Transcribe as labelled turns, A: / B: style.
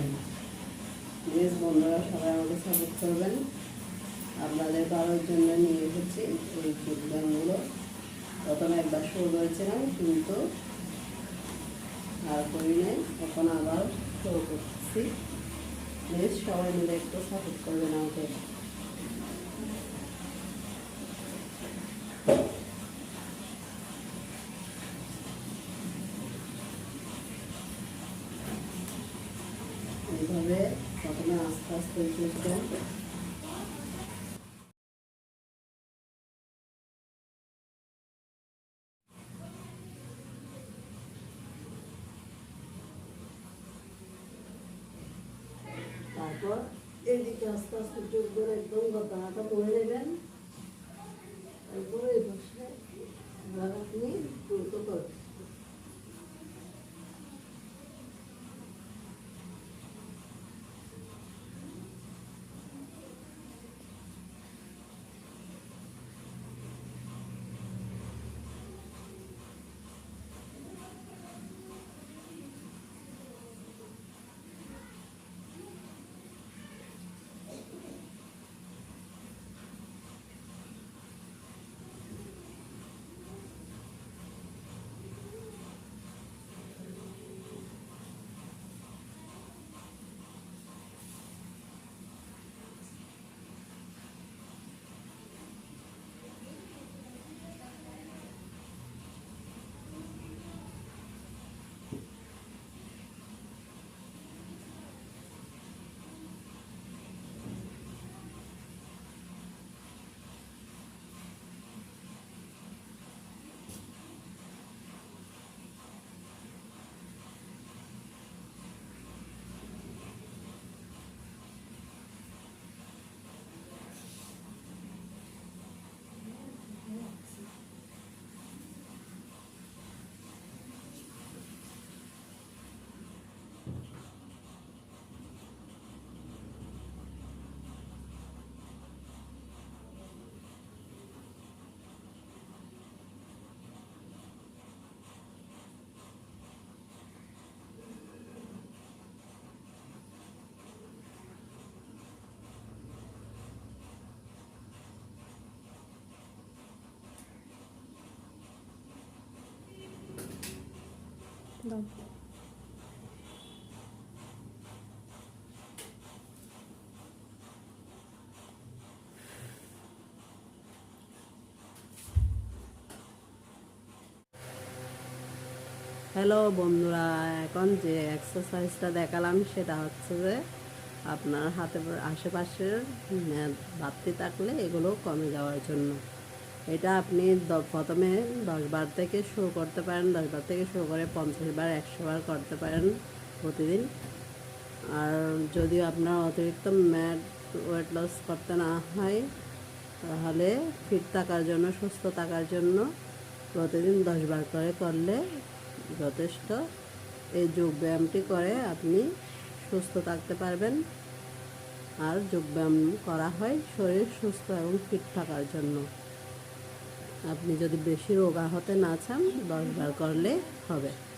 A: পারি প্লিজ বন্ধুরা, সবাই আমাকে সাপোর্ট করবেন। আপনাদের কারোর জন্য নিয়ে এসেছি এই যোগব্যায়ামগুলো প্রথমে একবার শুরু করেছিলাম, কিন্তু আর করি নাই, এখন আবার শুরু করছি। প্লিজ সবাই মিলে একটু সাপোর্ট করবেন আমাকে। এইভাবে প্রথমে আস্তে আস্তে উঠবেন তারপর এদিকে আস্তে আস্তে জোর করে একদম গতাটা পড়ে হ্যালো বন্ধুরা, এখন যে এক্সারসাইজটা দেখালাম সেটা হচ্ছে যে আপনার হাতে আশেপাশের ম্যাদ বাড়তি থাকলে এগুলো কমে যাওয়ার জন্য। এটা আপনি প্রথমে দশ বার থেকে শুরু করতে পারেন, দশ বার থেকে শুরু করে পঞ্চাশ বার, একশো বার করতে পারেন প্রতিদিন। আর যদি আপনার অতিরিক্ত ম্যাট ওয়েট লস করতে না হয়, তাহলে ফিট থাকার জন্য, সুস্থ থাকার জন্য প্রতিদিন দশ বার করে করলে যথেষ্ট। এই যোগ ব্যায়ামটি করে আপনি সুস্থ থাকতে পারবেন। আর যোগব্যায়াম করা হয় শরীর সুস্থ এবং ফিট থাকার জন্য। আপনি যদি বেশি রোগা হতে না চান দশ বার করলে হবে।